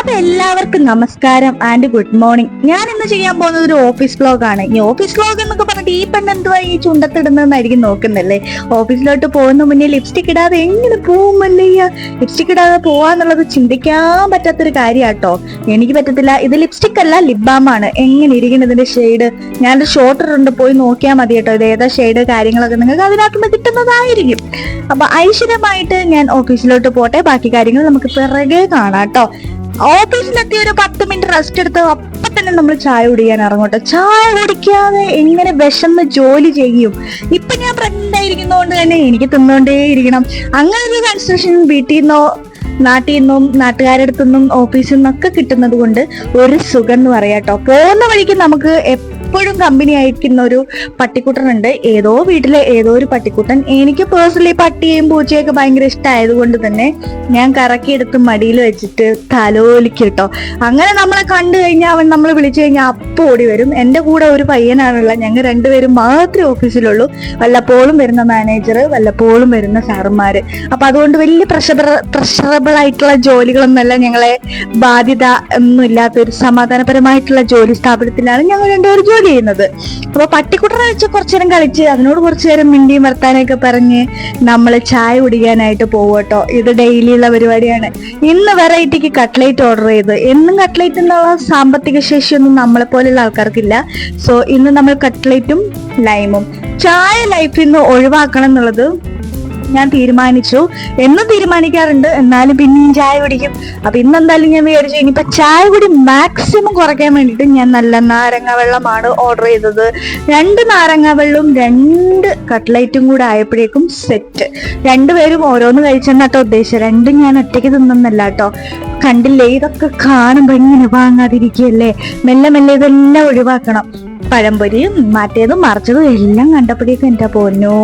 അപ്പൊ എല്ലാവർക്കും നമസ്കാരം ആൻഡ് ഗുഡ് മോർണിംഗ് ഞാൻ ഇന്ന് ചെയ്യാൻ പോകുന്നത് ഒരു ഓഫീസ് വ്ലോഗ് ആണ്. ഈ ഓഫീസ് വ്ലോഗ് എന്നൊക്കെ പറഞ്ഞിട്ട് ഈ പെണ്ണ് എന്തുവാ ഈ ചുണ്ടത്തിടുന്നതെന്നായിരിക്കും നോക്കുന്നല്ലേ? ഓഫീസിലോട്ട് പോകുന്ന മുന്നേ ലിപ്സ്റ്റിക് ഇടാതെ എങ്ങനെ പോകും മല്ലയ്യ? ലിപ്സ്റ്റിക് ഇടാതെ പോവാന്നുള്ളത് ചിന്തിക്കാൻ പറ്റാത്തൊരു കാര്യാട്ടോ. എനിക്ക് പറ്റത്തില്ല. ഇത് ലിപ്സ്റ്റിക് അല്ല ആണ്. എങ്ങനെ ഇരിക്കണം ഇതിന്റെ ഷെയ്ഡ് ഞാനൊരു ഷോർട്ട് ഇട്ടുണ്ട് പോയി നോക്കിയാൽ മതി കേട്ടോ. ഇത് ഏതാ ഷെയ്ഡ് കാര്യങ്ങളൊക്കെ നിങ്ങൾക്ക് അതിനകത്തുനിന്ന് കിട്ടുന്നതായിരിക്കും. അപ്പൊ ഐശ്വര്യമായിട്ട് ഞാൻ ഓഫീസിലോട്ട് പോട്ടെ. ബാക്കി കാര്യങ്ങൾ നമുക്ക് പിറകെ കാണാം കേട്ടോ. ഓഫീസിലെത്തി ഒരു പത്ത് മിനിറ്റ് റെസ്റ്റ് എടുത്ത് അപ്പൊ തന്നെ നമ്മൾ ചായ കുടിക്കാൻ ഇറങ്ങോട്ടെ ചായ കുടിക്കാതെ എങ്ങനെ വിശന്ന് ജോലി ചെയ്യും? ഇപ്പൊ ഞാൻ പ്രഗ്നന്റ് ആയിരിക്കുന്നതുകൊണ്ട് തന്നെ എനിക്ക് തിന്നുകൊണ്ടേ ഇരിക്കണം അങ്ങനെ ഒരു കൺസ്ട്രക്ഷൻ വീട്ടിൽ നിന്നോ നാട്ടിൽ നിന്നും നാട്ടുകാരുടെ ഓഫീസിൽ നിന്നൊക്കെ കിട്ടുന്നത് കൊണ്ട് ഒരു സുഖം എന്ന് പറയാട്ടോ പോകുന്ന വഴിക്ക് നമുക്ക് എപ്പോഴും കമ്പനി ആയിരിക്കുന്ന ഒരു പട്ടിക്കുട്ടനുണ്ട്. ഏതോ വീട്ടിലെ ഏതോ ഒരു പട്ടിക്കുട്ടൻ. എനിക്ക് പേഴ്സണലി പട്ടിയെയും പൂച്ചയൊക്കെ ഭയങ്കര ഇഷ്ടമായതുകൊണ്ട് തന്നെ ഞാൻ കറക്കിയെടുത്ത് മടിയിൽ വെച്ചിട്ട് തലോലിക്കും കേട്ടോ അങ്ങനെ നമ്മളെ കണ്ടു കഴിഞ്ഞാൽ അവൻ നമ്മൾ വിളിച്ചു കഴിഞ്ഞാൽ അപ്പം ഓടി വരും. എന്റെ കൂടെ ഒരു പയ്യനാണുള്ള ഞങ്ങൾ രണ്ടുപേരും മാത്രമേ ഓഫീസിലുള്ളൂ. വല്ലപ്പോഴും വരുന്ന മാനേജർ വല്ലപ്പോഴും വരുന്ന സാറുമാര് അപ്പൊ അതുകൊണ്ട് വലിയ പ്രഷർ പ്രഷറബിൾ ആയിട്ടുള്ള ജോലികളൊന്നുമല്ല ഞങ്ങളെ ബാധ്യത ഒന്നും ഇല്ലാത്ത ഒരു സമാധാനപരമായിട്ടുള്ള ജോലി സ്ഥാപനത്തിലാണ് ഞങ്ങൾ രണ്ടുപേരും ജോലി ചെയ്യുന്നത്. അപ്പൊ പട്ടിക്കുട്ടനെ വെച്ച് കുറച്ചു നേരം കളിച്ച് അതിനോട് കുറച്ചു നേരം മിണ്ടിയും വർത്താനൊക്കെ പറഞ്ഞ് നമ്മൾ ചായ കുടിക്കാനായിട്ട് പോവട്ടോ ഇത് ഡെയിലി ഉള്ള പരിപാടിയാണ്. ഇന്ന് വെറൈറ്റിക്ക് കട്ട്ലേറ്റ് ഓർഡർ ചെയ്ത്. എന്നും കട്ട്ലേറ്റ് എന്നുള്ള സാമ്പത്തിക ശേഷിയൊന്നും നമ്മളെ പോലെയുള്ള ആൾക്കാർക്കില്ല. സോ ഇന്ന് നമ്മൾ കട്ട്ലേറ്റും ലൈമും ചായ ലൈഫിൽ നിന്ന് ഒഴിവാക്കണം എന്നുള്ളത് ഞാൻ തീരുമാനിച്ചു. എന്നും തീരുമാനിക്കാറുണ്ട്. എന്നാലും പിന്നെയും ചായ കുടിക്കും. അപ്പൊ ഇന്ന് എന്തായാലും ഞാൻ വിചാരിച്ചു ഇനിയിപ്പോ ചായ കുടി മാക്സിമം കുറയ്ക്കാൻ വേണ്ടിയിട്ട് ഞാൻ നല്ല നാരങ്ങ വെള്ളമാണ് ഓർഡർ ചെയ്തത്. രണ്ട് നാരങ്ങ വെള്ളവും രണ്ട് കട്ട്ലൈറ്റും കൂടെ ആയപ്പോഴേക്കും സെറ്റ് രണ്ടുപേരും ഓരോന്ന് കഴിച്ചെന്നാട്ടോ ഉദ്ദേശിച്ചത്. രണ്ടും ഞാൻ ഒറ്റയ്ക്ക് തിന്നുന്നില്ല കേട്ടോ കണ്ടില്ലേ? ഇതൊക്കെ കാണുമ്പോ ഇങ്ങനെ വാങ്ങാതിരിക്കുകയല്ലേ? മെല്ലെ മെല്ലെ ഇതെല്ലാം ഒഴിവാക്കണം. പഴംപൊരിയും മറ്റേതും മറിച്ചതും എല്ലാം കണ്ടപ്പോഴേക്കും എന്റെ പൊന്നോ?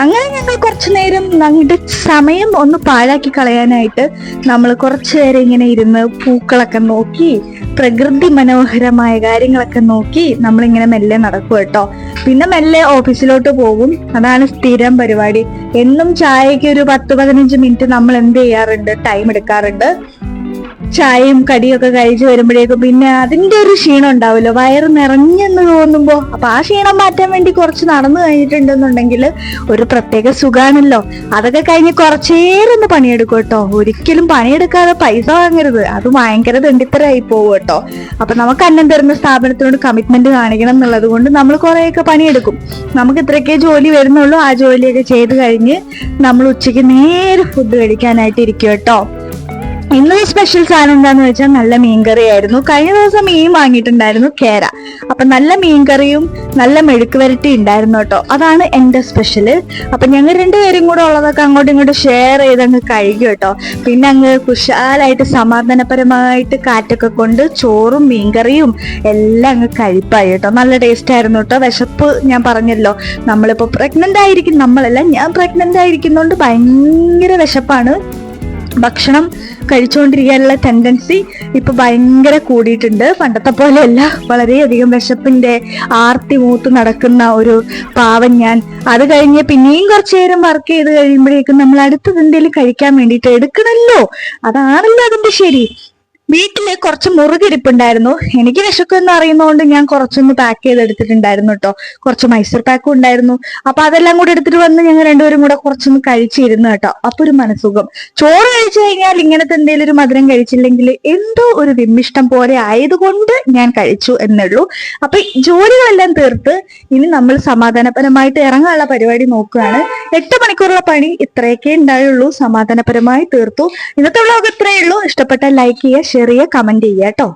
അങ്ങനെ ഞങ്ങൾ കുറച്ചു നേരം ഞങ്ങളുടെ സമയം ഒന്ന് പാഴാക്കി കളയാനായിട്ട് നമ്മൾ കുറച്ചു നേരം ഇങ്ങനെ ഇരുന്ന് പൂക്കളൊക്കെ നോക്കി പ്രകൃതി മനോഹരമായ കാര്യങ്ങളൊക്കെ നോക്കി നമ്മളിങ്ങനെ മെല്ലെ നടക്കും കേട്ടോ. പിന്നെ മെല്ലെ ഓഫീസിലോട്ട് പോകും അതാണ് സ്ഥിരം പരിപാടി. എന്നും ചായക്ക് ഒരു പത്ത് പതിനഞ്ച് മിനിറ്റ് നമ്മൾ എന്ത് ചെയ്യാറുണ്ട്? ടൈം എടുക്കാറുണ്ട്. ചായയും കടിയൊക്കെ കഴിച്ചു വരുമ്പോഴേക്കും പിന്നെ അതിന്റെ ഒരു ക്ഷീണം ഉണ്ടാവുമല്ലോ. വയറ് നിറഞ്ഞെന്ന് തോന്നുമ്പോ. അപ്പൊ ആ ക്ഷീണം മാറ്റാൻ വേണ്ടി കുറച്ച് നടന്നു കഴിഞ്ഞിട്ടുണ്ടെന്നുണ്ടെങ്കിൽ ഒരു പ്രത്യേക സുഖാണല്ലോ. അതൊക്കെ കഴിഞ്ഞ് കുറച്ചേരം ഒന്ന് പണിയെടുക്കും കേട്ടോ. ഒരിക്കലും പണിയെടുക്കാതെ പൈസ വാങ്ങരുത്. അത് ഭയങ്കര ദണ്ഡിത്തരായി പോകും കേട്ടോ. അപ്പൊ നമുക്ക് അന്നം തരുന്ന സ്ഥാപനത്തിനോട് കമ്മിറ്റ്മെന്റ് കാണിക്കണം എന്നുള്ളത് കൊണ്ട് നമ്മൾ കുറെയൊക്കെ പണിയെടുക്കും. നമുക്ക് ഇത്രയൊക്കെ ജോലി വരുന്നുള്ളൂ. ആ ജോലിയൊക്കെ ചെയ്ത് കഴിഞ്ഞ് നമ്മൾ ഉച്ചയ്ക്ക് നേരെ ഫുഡ് കഴിക്കാനായിട്ട് ഇരിക്കും കേട്ടോ. ഇന്ന് സ്പെഷ്യൽ സാധനം എന്താന്ന് വെച്ചാൽ നല്ല മീൻകറി ആയിരുന്നു കഴിഞ്ഞ ദിവസം മീൻ വാങ്ങിയിട്ടുണ്ടായിരുന്നു കേര. അപ്പൊ നല്ല മീൻകറിയും നല്ല മെഴുക്ക് വരട്ടി ഉണ്ടായിരുന്നു കേട്ടോ. അതാണ് എന്റെ സ്പെഷ്യൽ അപ്പൊ ഞങ്ങൾ രണ്ടുപേരും കൂടെ ഉള്ളതൊക്കെ അങ്ങോട്ടും ഇങ്ങോട്ടും ഷെയർ ചെയ്ത് അങ്ങ് കഴുകി കേട്ടോ. പിന്നെ അങ്ങ് കുശാലായിട്ട് സമാധാനപരമായിട്ട് കാറ്റൊക്കെ കൊണ്ട് ചോറും മീൻകറിയും എല്ലാം അങ്ങ് കഴിപ്പായി കേട്ടോ. നല്ല ടേസ്റ്റ് ആയിരുന്നു കേട്ടോ. വിശപ്പ് ഞാൻ പറഞ്ഞല്ലോ. നമ്മളിപ്പോ പ്രഗ്നന്റ് ആയിരിക്കും. നമ്മളല്ല ഞാൻ പ്രഗ്നന്റ് ആയിരിക്കുന്നോണ്ട് ഭയങ്കര വിശപ്പാണ്. ഭക്ഷണം കഴിച്ചുകൊണ്ടിരിക്കാനുള്ള ടെൻഡൻസി ഇപ്പൊ ഭയങ്കര കൂടിയിട്ടുണ്ട്. പണ്ടത്തെ പോലെയല്ല. വളരെയധികം വിശപ്പിന്റെ ആർത്തി മൂത്ത് നടക്കുന്ന ഒരു പാവൻ ഞാൻ. അത് കഴിഞ്ഞ് പിന്നെയും കുറച്ചു നേരം വർക്ക് ചെയ്ത് കഴിയുമ്പോഴേക്കും നമ്മൾ അടുത്തത് എന്തെങ്കിലും കഴിക്കാൻ വേണ്ടിയിട്ട് എടുക്കണല്ലോ? അതാണല്ലോ അതിന്റെ ശരി. വീട്ടിൽ കുറച്ച് മുറുകിരിപ്പുണ്ടായിരുന്നു. എനിക്ക് വിശക്കുമെന്ന് അറിയുന്നതുകൊണ്ട് ഞാൻ കുറച്ചൊന്ന് പാക്ക് ചെയ്ത് എടുത്തിട്ടുണ്ടായിരുന്നു കേട്ടോ കുറച്ച് മൈസൂർ പാക്കും ഉണ്ടായിരുന്നു. അപ്പൊ അതെല്ലാം കൂടെ എടുത്തിട്ട് വന്ന് ഞങ്ങൾ രണ്ടുപേരും കൂടെ കുറച്ചൊന്ന് കഴിച്ചിരുന്നു കേട്ടോ അപ്പൊ ഒരു മനസുഖം ചോറ് കഴിച്ചു കഴിഞ്ഞാൽ ഇങ്ങനത്തെ എന്തെങ്കിലും ഒരു മധുരം കഴിച്ചില്ലെങ്കിൽ എന്തോ ഒരു വിമ്മിഷ്ടം പോലെ ആയതുകൊണ്ട് ഞാൻ കഴിച്ചു എന്നുള്ളൂ. അപ്പൊ ജോലികളെല്ലാം തീർത്ത് ഇനി നമ്മൾ സമാധാനപരമായിട്ട് ഇറങ്ങാനുള്ള പരിപാടി നോക്കുകയാണ്. എട്ട് മണിക്കൂറുള്ള പണി ഇത്രയൊക്കെ ഉണ്ടായുള്ളൂ. സമാധാനപരമായി തീർത്തു. ഇന്നത്തെ വ്ലോഗ് ഇത്രയേ ഉള്ളൂ. ഇഷ്ടപ്പെട്ട ലൈക്ക് ചെയ്യുക ചെയ്യുക കമന്റ് ചെയ്യുക കേട്ടോ